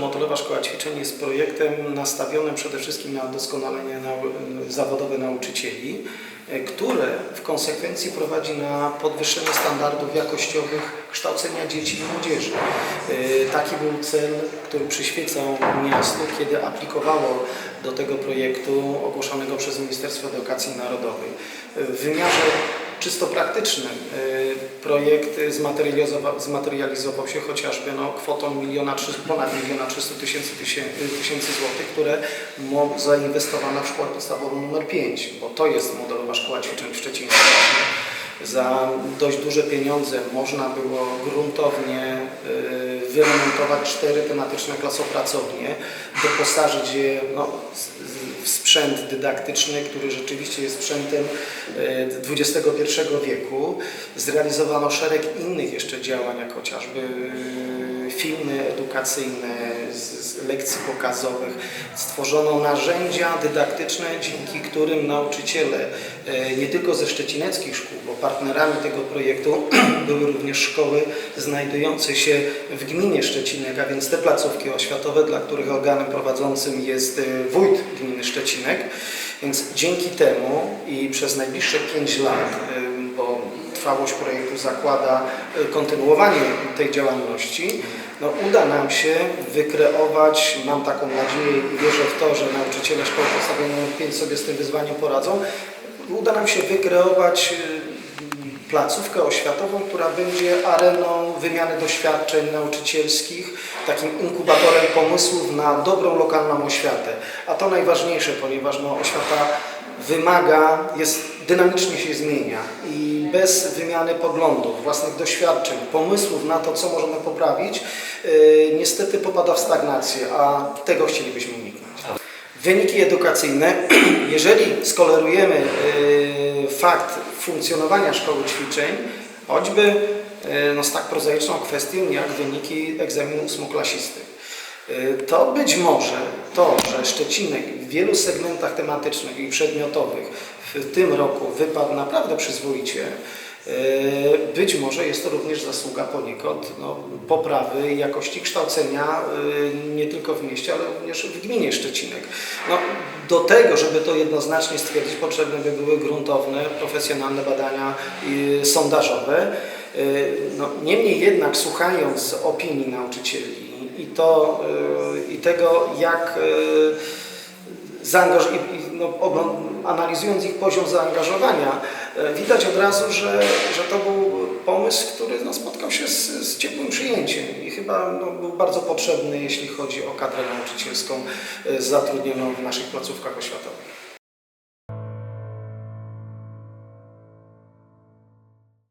Modulowa Szkoła Ćwiczeń jest projektem nastawionym przede wszystkim na doskonalenie zawodowe nauczycieli, które w konsekwencji prowadzi na podwyższenie standardów jakościowych kształcenia dzieci i młodzieży. E, Taki był cel, który przyświecał miastu, kiedy aplikowało do tego projektu ogłoszonego przez Ministerstwo Edukacji Narodowej. W wymiarze czysto praktycznym y, projekt zmaterializował, zmaterializował się chociażby no, kwotą miliona, ponad miliona 300 tysięcy tysię- tysięcy złotych, które zainwestowano w szkołę podstawową numer 5, bo to jest modelowa szkoła ćwiczeń w Szczecinie. Za dość duże pieniądze można było gruntownie y, wyremontować cztery tematyczne klasopracownie, doposażyć je no, w sprzęt dydaktyczny, który rzeczywiście jest sprzętem XXI wieku. Zrealizowano szereg innych jeszcze działań, jak chociażby filmy edukacyjne z, z lekcji pokazowych. Stworzono narzędzia dydaktyczne, dzięki którym nauczyciele y, nie tylko ze szczecineckich szkół, bo partnerami tego projektu były również szkoły znajdujące się w gminie Szczecinek, a więc te placówki oświatowe, dla których organem prowadzącym jest y, wójt gminy Szczecinek. Więc dzięki temu i przez najbliższe 5 lat, bo trwałość projektu zakłada y, kontynuowanie tej działalności, no, uda nam się wykreować, mam taką nadzieję i wierzę w to, że nauczyciele szkoły podstawowej nr 5 sobie z tym wyzwaniem poradzą, uda nam się wykreować y, placówkę oświatową, która będzie areną wymiany doświadczeń nauczycielskich, takim inkubatorem pomysłów na dobrą lokalną oświatę. A to najważniejsze, ponieważ no, oświata wymaga, jest, dynamicznie się zmienia i bez wymiany poglądów, własnych doświadczeń, pomysłów na to, co możemy poprawić, yy, niestety popada w stagnację, a tego chcielibyśmy uniknąć. Wyniki edukacyjne, jeżeli skolerujemy y, fakt funkcjonowania szkoły ćwiczeń, choćby y, no, z tak prozaiczną kwestią jak wyniki egzaminu ósmoklasisty, to być może to, że Szczecinek w wielu segmentach tematycznych i przedmiotowych w tym roku wypadł naprawdę przyzwoicie, y, być może jest to również zasługa poniekąd no, poprawy jakości kształcenia y, nie tylko w mieście, ale również w gminie Szczecinek. No, do tego, żeby to jednoznacznie stwierdzić, potrzebne by były gruntowne, profesjonalne badania y, sondażowe. Y, No, niemniej jednak słuchając opinii nauczycieli to, y, i tego, jak y, zaangaż- no, analizując ich poziom zaangażowania, e, widać od razu, że, że to był pomysł, który no, spotkał się z, z ciepłym przyjęciem i chyba no, był bardzo potrzebny, jeśli chodzi o kadrę nauczycielską zatrudnioną w naszych placówkach oświatowych.